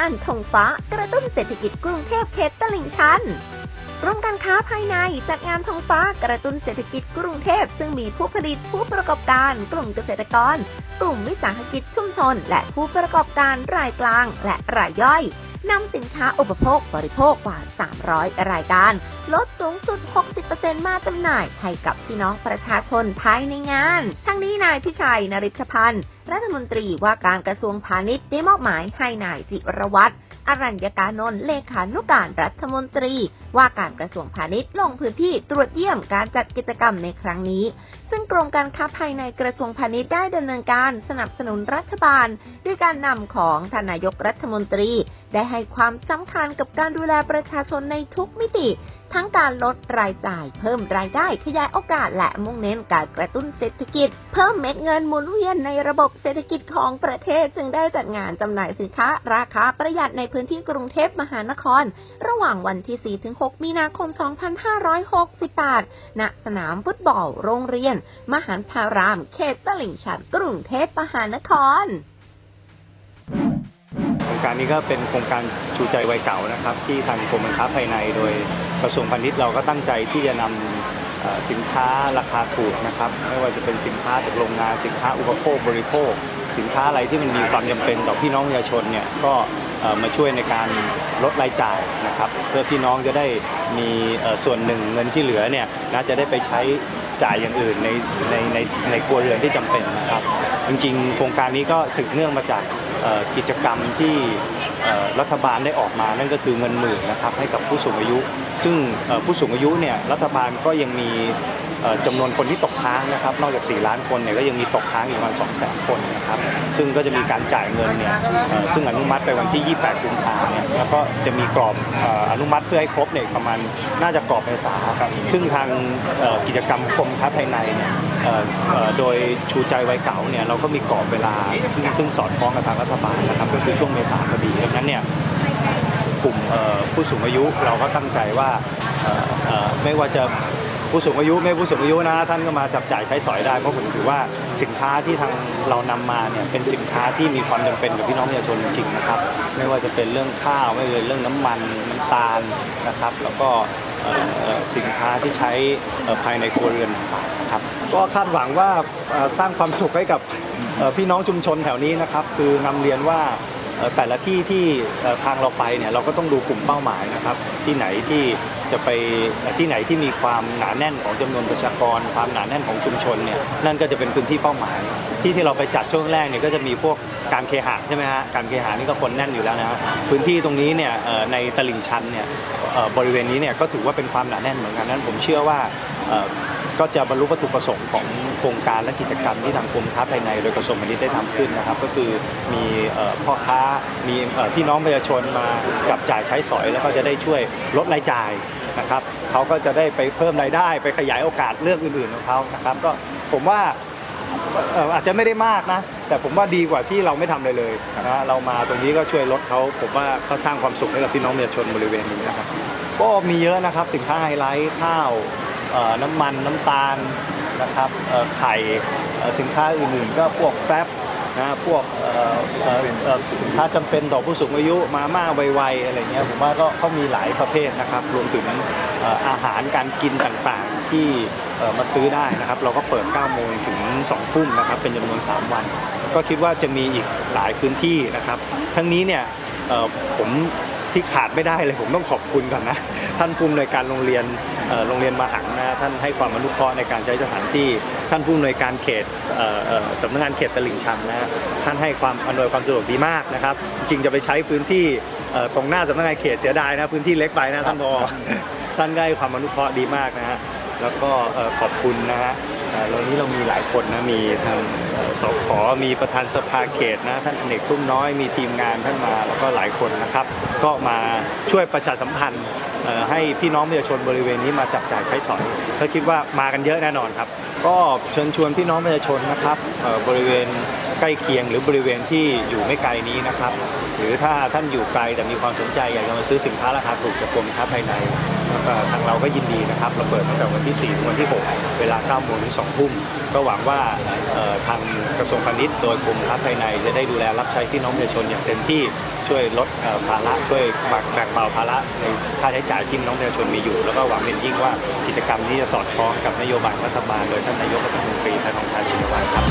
านธงฟ้ากระตุ้นเศรษฐกิจกรุงเทพเขตตลิ่งชันกรมการค้าภายในจัดงานธงฟ้ากระตุ้นเศรษฐกิจกรุงเทพ ซึ่งมีผู้ผลิตผู้ประกอบการ กลุ่มเกษตรกร กลุ่มวิสาหกิจชุมชน และผู้ประกอบการรายกลาง และรายย่อย นำสินค้าอุปโภคบริโภคกว่า 300 รายการ ลดสูงสุด 60%มาจำหน่ายให้กับพี่น้องประชาชนภายในงาน ทั้งนี้นายพิชัยนริชพันธ์รัฐมนตรีว่าการกระทรวงพาณิชย์ได้มอบหมายให้นายจิรวัตร อรัญญกานนท์เลขานุการรัฐมนตรี ว่าการกระทรวงพาณิชย์ลงพื้นที่ตรวจเยี่ยมการจัดกิจกรรมในครั้งนี้ ซึ่งกรมการค้าภายในกระทรวงพาณิชย์ได้ดำเนินการสนับสนุนรัฐบาล ด้วยการนำของทานนายกรัฐมนตรี ได้ให้ความสำคัญกับการดูแลประชาชนในทุกมิติทั้งการลดรายจ่าย เพิ่มรายได้ขยายโอกาสและมุ่งเน้นการกระตุ้นเศรษฐกิจ เพิ่มเม็ดเงินหมุนเวียนในระบบเศรษฐกิจของประเทศจึงได้จัดงานจำหน่ายสินค้า ราคาประหยัดในพื้นที่กรุงเทพมหานคร ระหว่างวันที่ 4-6 มีนาคม 2568 ณ สนามฟุตบอลโรงเรียน มหันทาราม เขตตลิ่งชันกรุงเทพมหานครโครงการนี้ก็เป็นโครงการชูใจวัยเก่านะครับ ที่ทางกรมการค้าภายในโดย กระทรวงพาณิชย์เราก็ตั้งใจที่จะนำเอ่อสินค้าราคาถูกนะครับ ไม่ว่าจะเป็นสินค้าจากโรงงานสินค้าอุปโภคบริโภค สินค้าอะไรที่มันมีความจำเป็นต่อพี่น้องประชาชนเนี่ยก็มาช่วยในการลดรายจ่ายนะครับ เพื่อพี่น้องจะได้มีส่วนหนึ่งเงินที่เหลือเนี่ยน่าจะได้ไปใช้จ่ายอย่างอื่นในในในในครัวเรือนที่จำเป็นนะครับ จริงๆ โครงการนี้ก็สืบเนื่องมาจาก กิจกรรมที่รัฐบาลได้ออกมานั่นก็คือเงินหมื่นนะครับให้กับผู้สูงอายุ ซึ่งผู้สูงอายุเนี่ยรัฐบาลก็ยังมี จำนวนคนที่ตกค้างนะครับ นอกจาก 4 ล้านคนเนี่ยก็ยังมีตกค้างอีกประมาณ2 0 0 0 0 0คนนะครับ ซึ่งก็จะมีการจ่ายเงินเนี่ยซึ่งอนุมัติไปวันที่ 28 กุมภาเนี่ยแล้วก็จะมีกรอบออนุมัติเพื่อให้ครบเนี่ยประมาณน่าจะกรอบเมษาครับซึ่งทางกิจกรรมกรมค้าภายในเนี่ยโดยชูใจไวัยเก่าเนี่ยเราก็มีกรอบเวลา ซึ่งซึ่งสอดคล้องกับทางรัฐบาลนะครับก็คือช่วงเมษาพอดีดังนั้นเนี่ยกลุ่มผู้สูงอายุเราก็ตั้งใจว่าไม่ว่าจะ ผู้สูงอายุไม่ผู้สูงอายุนะ ท่านก็มาจับจ่ายใช้สอยได้เพราะผมถือว่าสินค้าที่ทางเรานำมาเนี่ยเป็นสินค้าที่มีความจำเป็นกับพี่น้องประชาชนจริงๆนะครับ ไม่ว่าจะเป็นเรื่องข้าวไม่ว่าเป็นเรื่องน้ำมันน้ำตาลนะครับ แล้วก็สินค้าที่ใช้ภายในครัวเรือนต่างๆนะครับก็คาดหวังว่าสร้างความสุขให้กับพี่น้องชุมชนแถวนี้นะครับ คือนำเรียนว่า แต่ละที่ที่ทางเราไปเนี่ยเราก็ต้องดูกลุ่มเป้าหมายนะครับ ที่ไหนที่จะไปที่ไหนที่มีความหนาแน่นของจำนวนประชากร ความหนาแน่นของชุมชนเนี่ยนั่นก็จะเป็นพื้นที่เป้าหมาย ที่ที่เราไปจัดช่วงแรกเนี่ยก็จะมีพวกการเคหะใช่ไหมฮะการเคหะนี่ก็คนแน่นอยู่แล้วนะฮะพื้นที่ตรงนี้เนี่ยในตลิ่งชันเนี่ยบริเวณนี้เนี่ยก็ถือว่าเป็นความหนาแน่นเหมือนกันนั้นผมเชื่อว่าก็จะบรรลุวัตถุประสงค์ของโครงการและกิจกรรมที่ทางกรมค้าภายในโดยกระทรวงพาณิชย์ได้ทำขึ้นนะครับ ก็คือมีพ่อค้ามีพี่น้องประชาชนมาจับจ่ายใช้สอยแล้วก็จะได้ช่วยลดรายจ่ายนะครับเขาก็จะได้ไปเพิ่มรายได้ไปขยายโอกาสเรื่องอื่นๆของเขานะครับ ก็ผมว่าอาจจะไม่ได้มากนะ แต่ผมว่าดีกว่าที่เราไม่ทำเลยเลยนะเรามาตรงนี้ก็ช่วยลดเขาผมว่าก็สร้างความสุขให้กับพี่น้องประชาชนบริเวณนี้นะครับก็มีเยอะนะครับสินค้าไฮไลท์ข้าว น้ำมันน้ำตาลนะครับไข่สินค้าอื่นๆ ก็พวกแฟบนะพวกสินค้าจำเป็นต่อผู้สูงอายุมาม่าไวๆอะไรเงี้ยผมว่าก็เขามีหลายประเภทนะครับ รวมถึงอาหารการกินต่างๆที่มาซื้อได้นะครับ เราก็เปิด 9 โมงถึง 2 ทุ่มนะครับ เป็นจำนวน 3 วัน ก็คิดว่าจะมีอีกหลายพื้นที่นะครับ ทั้งนี้เนี่ยผมที่ขาดไม่ได้เลยผมต้องขอบคุณก่อนนะ ท่านผู้อำนวยการโรงเรียน โรงเรียนมหังนะท่านให้ความอนุเคราะห์ในการใช้สถานที่ ท่านผู้อำนวยการเขตสำนักงานเขตตลิ่งชันนะท่านให้ความอำนวยความสะดวกดีมากนะครับ จริงจะไปใช้พื้นที่ตรงหน้าสำนักงานเขตเสียดายนะพื้นที่เล็กไปนะท่านรอท่านก็ให้ความอนุเคราะห์ดีมากนะฮะแล้วก็ขอบคุณนะฮะเอ่อวันนี้เรามีหลายคนนะมีทางเอ่อสขมีประธานสภาเขตนะท่านอเนกตุ้มน้อยมีทีมงานท่านมาแล้วก็หลายคนนะครับ ก็มาช่วยประชาสัมพันธ์ ให้พี่น้องประชาชนบริเวณนี้มาจับจ่ายใช้สอยก็คิดว่ามากันเยอะแน่นอนครับ ก็เชิญชวนพี่น้องประชาชนนะครับบริเวณใกล้เคียงหรือบริเวณที่อยู่ไม่ไกลนี้นะครับ หรือถ้าท่านอยู่ไกลแต่มีความสนใจอยากจะมาซื้อสินค้าราคาถูกจากกรมค้าภายในเอ่อทางเราก็ยินดีนะครับ เราเปิดตั้งแต่วันที่4ถึงวันที่ 6 เวลา9โมงถึง2ทุ่ม ก็หวังว่าทางกระทรวงพาณิชย์โดยกรมค้าภายในจะได้ดูแลรับใช้พี่น้องประชาชนอย่างเต็มที่ช่วยลดภาระช่วยบแบ่งเบาภาระในค่าใช้จ่ายที่น้องประชาชนมีอยู่ แล้วก็หวังเป็นยิ่งว่ากิจกรรมนี้จะสอดคล้องกับนโยบายรัฐบาลโดยท่านนายกรัฐมนตรีท่านองค์การชินวัตรครับ